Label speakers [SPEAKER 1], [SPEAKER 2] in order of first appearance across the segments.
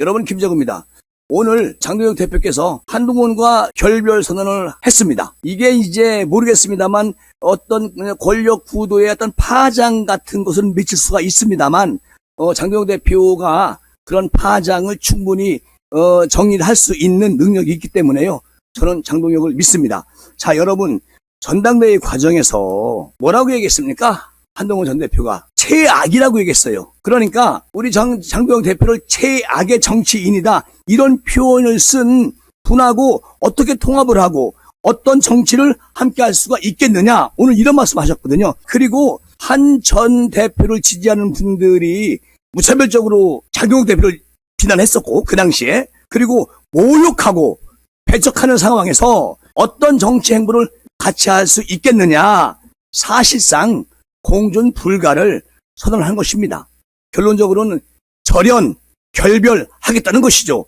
[SPEAKER 1] 여러분 김정우입니다. 오늘 장동혁 대표께서 한동훈과 결별 선언을 했습니다. 이게 이제 모르겠습니다만 어떤 권력 구도의 어떤 파장 같은 것은 미칠 수가 있습니다만 어, 장동혁 대표가 그런 파장을 충분히 어, 정리를 할 수 있는 능력이 있기 때문에요. 저는 장동혁을 믿습니다. 자, 여러분 전당대회 과정에서 뭐라고 얘기했습니까? 한동훈 전 대표가 최악이라고 얘기했어요. 그러니까 우리 장, 장동혁 대표를 최악의 정치인이다. 이런 표현을 쓴 분하고 어떻게 통합을 하고 어떤 정치를 함께 할 수가 있겠느냐. 오늘 이런 말씀 하셨거든요. 그리고 한 전 대표를 지지하는 분들이 무차별적으로 장동혁 대표를 비난했었고 그 당시에 그리고 모욕하고 배척하는 상황에서 어떤 정치 행보를 같이 할 수 있겠느냐. 사실상 공존 불가를 선언한 것입니다. 결론적으로는 절연, 결별 하겠다는 것이죠.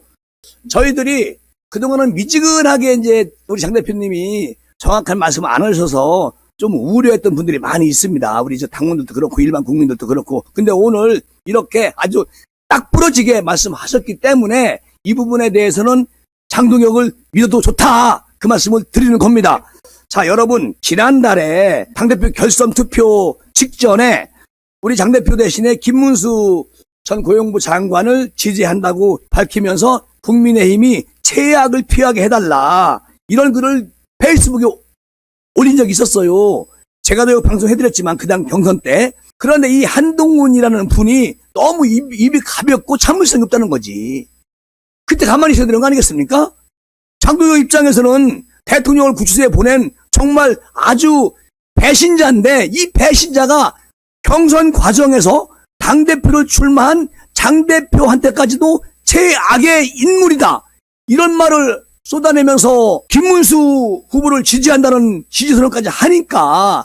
[SPEAKER 1] 저희들이 그동안은 미지근하게 이제 우리 장 대표님이 정확한 말씀을 안 하셔서 좀 우려했던 분들이 많이 있습니다. 우리 저 당원들도 그렇고 일반 국민들도 그렇고. 근데 오늘 이렇게 아주 딱 부러지게 말씀하셨기 때문에 이 부분에 대해서는 장동혁을 믿어도 좋다. 그 말씀을 드리는 겁니다. 자, 여러분, 지난달에 당대표 결선 투표 직전에 우리 장 대표 대신에 김문수 전 고용부 장관을 지지한다고 밝히면서 국민의힘이 최악을 피하게 해달라. 이런 글을 페이스북에 올린 적이 있었어요. 제가 도 방송해드렸지만 그 당 경선 때. 그런데 이 한동훈이라는 분이 너무 입, 입이 가볍고 참을성이 없다는 거지. 그때 가만히 있어야 되는 거 아니겠습니까? 장동혁 입장에서는 대통령을 구치소에 보낸 정말 아주 배신자인데 이 배신자가 경선 과정에서 당대표를 출마한 장 대표한테까지도 최악의 인물이다. 이런 말을 쏟아내면서 김문수 후보를 지지한다는 지지선언까지 하니까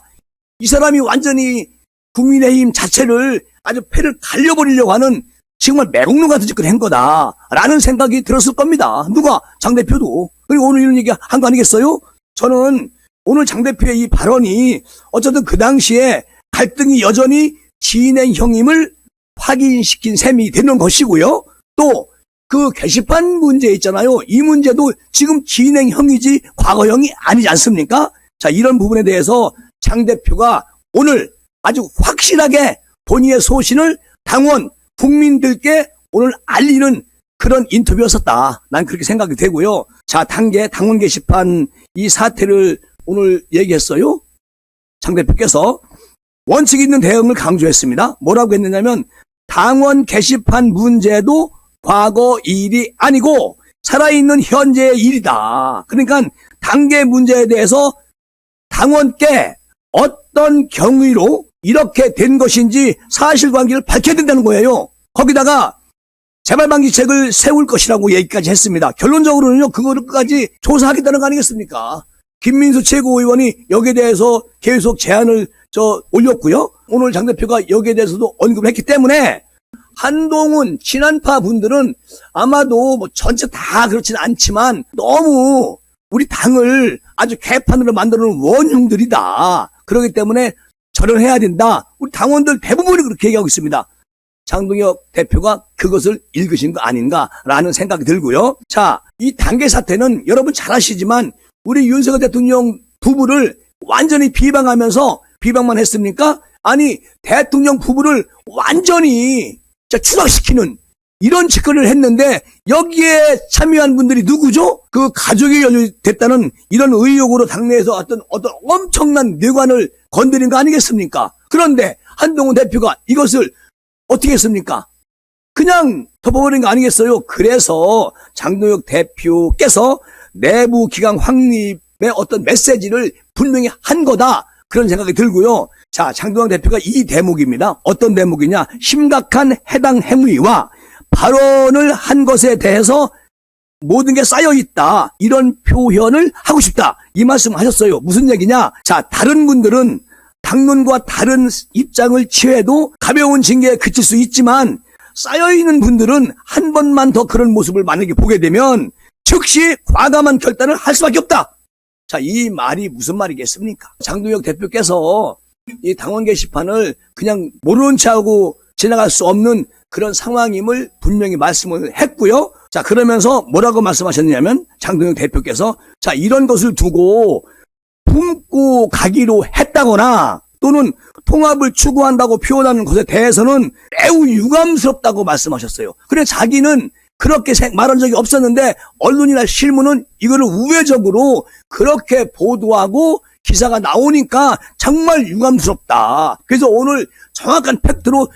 [SPEAKER 1] 이 사람이 완전히 국민의힘 자체를 아주 패를 갈려버리려고 하는 정말 매국노 같은 짓을 한 거다라는 생각이 들었을 겁니다. 누가? 장 대표도. 그리고 오늘 이런 얘기 한 거 아니겠어요? 저는 오늘 장 대표의 이 발언이 어쨌든 그 당시에 갈등이 여전히 진행형임을 확인시킨 셈이 되는 것이고요. 또 그 게시판 문제 있잖아요. 이 문제도 지금 진행형이지 과거형이 아니지 않습니까? 자, 이런 부분에 대해서 장 대표가 오늘 아주 확실하게 본인의 소신을 당원, 국민들께 오늘 알리는 그런 인터뷰였었다. 난 그렇게 생각이 되고요. 자, 단계 당원 게시판 이 사태를 오늘 얘기했어요. 장 대표께서 원칙 있는 대응을 강조했습니다. 뭐라고 했느냐면 당원 게시판 문제도 과거 일이 아니고 살아있는 현재의 일이다. 그러니까 단계 문제에 대해서 당원께 어떤 경위로 이렇게 된 것인지 사실관계를 밝혀야 된다는 거예요. 거기다가 재발방지책을 세울 것이라고 얘기까지 했습니다. 결론적으로는요, 그거를까지 조사하겠다는 거 아니겠습니까? 김민수 최고위원이 여기에 대해서 계속 제안을 저 올렸고요. 오늘 장 대표가 여기에 대해서도 언급을 했기 때문에 한동훈 친한파 분들은 아마도 뭐 전체 다 그렇지는 않지만 너무 우리 당을 아주 개판으로 만드는 원흉들이다. 그렇기 때문에 절연해야 된다. 우리 당원들 대부분이 그렇게 얘기하고 있습니다. 장동혁 대표가 그것을 읽으신 거 아닌가라는 생각이 들고요. 자, 이 단계 사태는 여러분 잘 아시지만 우리 윤석열 대통령 부부를 완전히 비방하면서 비방만 했습니까? 아니, 대통령 부부를 완전히 자, 추락시키는 이런 짓거리를 했는데 여기에 참여한 분들이 누구죠? 그 가족이 연루됐다는 이런 의혹으로 당내에서 어떤 어떤 엄청난 뇌관을 건드린 거 아니겠습니까? 그런데 한동훈 대표가 이것을 어떻게 했습니까? 그냥 덮어버린 거 아니겠어요? 그래서 장동혁 대표께서 내부 기강 확립의 어떤 메시지를 분명히 한 거다. 그런 생각이 들고요. 자, 장동혁 대표가 이 대목입니다. 어떤 대목이냐? 심각한 해당 행위와 발언을 한 것에 대해서 모든 게 쌓여 있다. 이런 표현을 하고 싶다. 이 말씀 하셨어요. 무슨 얘기냐? 자, 다른 분들은 당론과 다른 입장을 취해도 가벼운 징계에 그칠 수 있지만 쌓여있는 분들은 한 번만 더 그런 모습을 만약에 보게 되면 즉시 과감한 결단을 할 수밖에 없다. 자, 이 말이 무슨 말이겠습니까? 장동혁 대표께서 이 당원 게시판을 그냥 모르는 체하고 지나갈 수 없는 그런 상황임을 분명히 말씀을 했고요. 자, 그러면서 뭐라고 말씀하셨냐면 장동영 대표께서 자, 이런 것을 두고 품고 가기로 했다거나 또는 통합을 추구한다고 표현하는 것에 대해서는 매우 유감스럽다고 말씀하셨어요. 그래 자기는 그렇게 생- 말한 적이 없었는데 언론이나 신문은 이거를 우회적으로 그렇게 보도하고 기사가 나오니까 정말 유감스럽다. 그래서 오늘 정확한 팩트로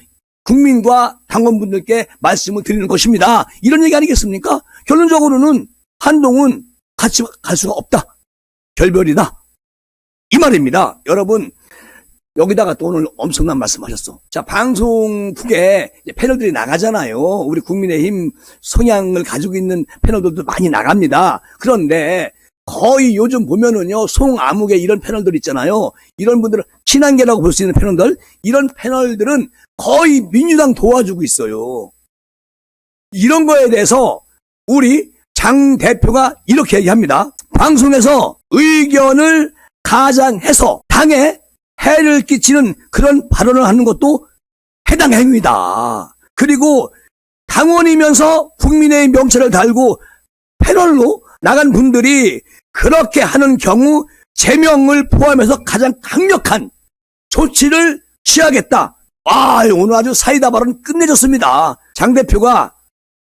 [SPEAKER 1] 국민과 당원분들께 말씀을 드리는 것입니다. 이런 얘기 아니겠습니까? 결론적으로는 한동훈 같이 갈 수가 없다. 결별이다. 이 말입니다. 여러분, 여기다가 또 오늘 엄청난 말씀하셨어. 자, 방송 후에 이제 패널들이 나가잖아요. 우리 국민의힘 성향을 가지고 있는 패널들도 많이 나갑니다. 그런데 거의 요즘 보면은요, 송아무개 이런 패널들 있잖아요. 이런 분들은 친한계라고 볼 수 있는 패널들, 이런 패널들은 거의 민주당 도와주고 있어요. 이런 거에 대해서 우리 장 대표가 이렇게 얘기합니다. 방송에서 의견을 가장해서 당에 해를 끼치는 그런 발언을 하는 것도 해당 행위다. 그리고 당원이면서 국민의 명체를 달고 패널로 나간 분들이 그렇게 하는 경우 제명을 포함해서 가장 강력한 조치를 취하겠다. 와, 오늘 아주 사이다 발언 끝내줬습니다. 장 대표가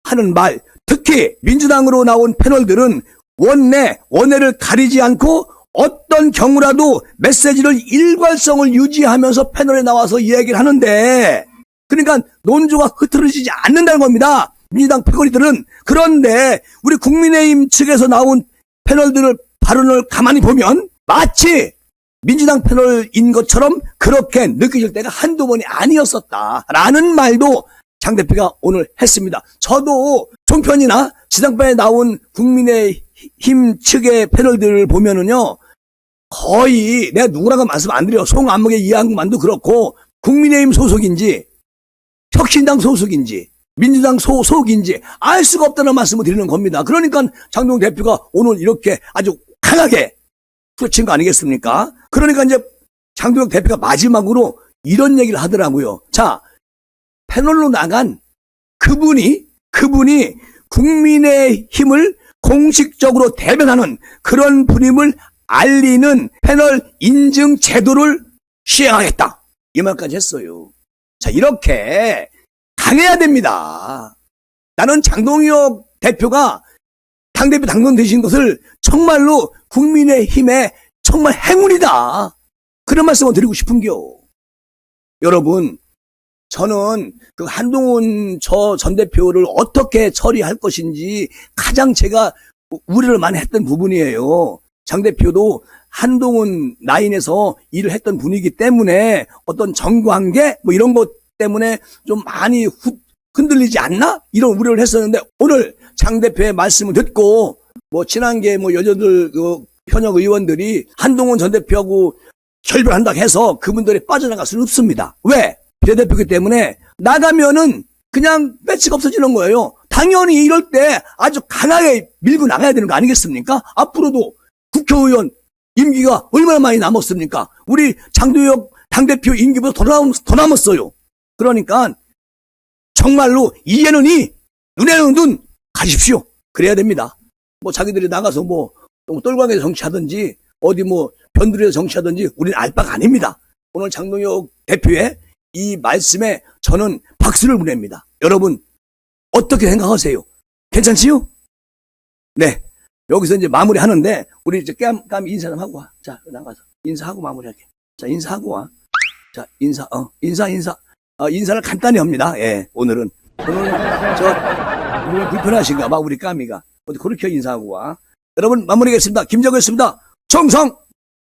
[SPEAKER 1] 하는 말, 특히 민주당으로 나온 패널들은 원내, 원내를 가리지 않고 어떤 경우라도 메시지를 일관성을 유지하면서 패널에 나와서 이야기를 하는데, 그러니까 논조가 흐트러지지 않는다는 겁니다. 민주당 패거리들은. 그런데 우리 국민의힘 측에서 나온 패널들을 발언을 가만히 보면 마치 민주당 패널인 것처럼 그렇게 느껴질 때가 한두 번이 아니었었다라는 말도 장 대표가 오늘 했습니다. 저도 종편이나 지상파에 나온 국민의 힘 측의 패널들을 보면은요, 거의 내가 누구라고 말씀 안 드려. 송안목의 이한국만도 그렇고 국민의힘 소속인지 혁신당 소속인지 민주당 소 속인지 알 수가 없다는 말씀을 드리는 겁니다. 그러니까 장동 대표가 오늘 이렇게 아주 강하게 후친 거 아니겠습니까? 그러니까 이제 장동혁 대표가 마지막으로 이런 얘기를 하더라고요. 자, 패널로 나간 그분이, 그분이 국민의 힘을 공식적으로 대변하는 그런 분임을 알리는 패널 인증 제도를 시행하겠다. 이 말까지 했어요. 자, 이렇게 강해야 됩니다. 나는 장동혁 대표가 당대표 당선되신 것을 정말로 국민의 힘의 정말 행운이다. 그런 말씀을 드리고 싶은겨. 여러분, 저는 그 한동훈 저 전 대표를 어떻게 처리할 것인지 가장 제가 우려를 많이 했던 부분이에요. 장 대표도 한동훈 라인에서 일을 했던 분이기 때문에 어떤 정관계 뭐 이런 것 때문에 좀 많이 후- 흔들리지 않나 이런 우려를 했었는데 오늘 장 대표의 말씀을 듣고 뭐 친한계 뭐 여자들 그 현역 의원들이 한동훈 전 대표하고 결별한다 해서 그분들이 빠져나갈 수는 없습니다. 왜? 비례대표기 때문에 나가면은 그냥 배치가 없어지는 거예요. 당연히 이럴 때 아주 강하게 밀고 나가야 되는 거 아니겠습니까? 앞으로도 국회의원 임기가 얼마나 많이 남았습니까? 우리 장도혁 당대표 임기보다 더, 남, 더 남았어요. 그러니까 정말로 이에는 이, 눈에는 눈 가십시오. 그래야 됩니다. 뭐 자기들이 나가서 뭐, 뭐 똘광에서 정치하든지 어디 뭐 변두리에서 정치하든지 우리는 알 바가 아닙니다. 오늘 장동혁 대표의 이 말씀에 저는 박수를 보냅니다. 여러분 어떻게 생각하세요? 괜찮지요? 네. 여기서 이제 마무리 하는데 우리 이제 깜, 깜 인사 좀 하고 와. 자, 나가서 인사하고 마무리할게. 자, 인사하고 와. 자, 인사, 어, 인사, 인사. 어, 인사를 간단히 합니다. 예, 오늘은. 오늘, 저, 오늘 불편하신가 봐, 우리 까미가. 어디 그렇게 인사하고 와. 여러분, 마무리하겠습니다. 김정은였습니다. 정성!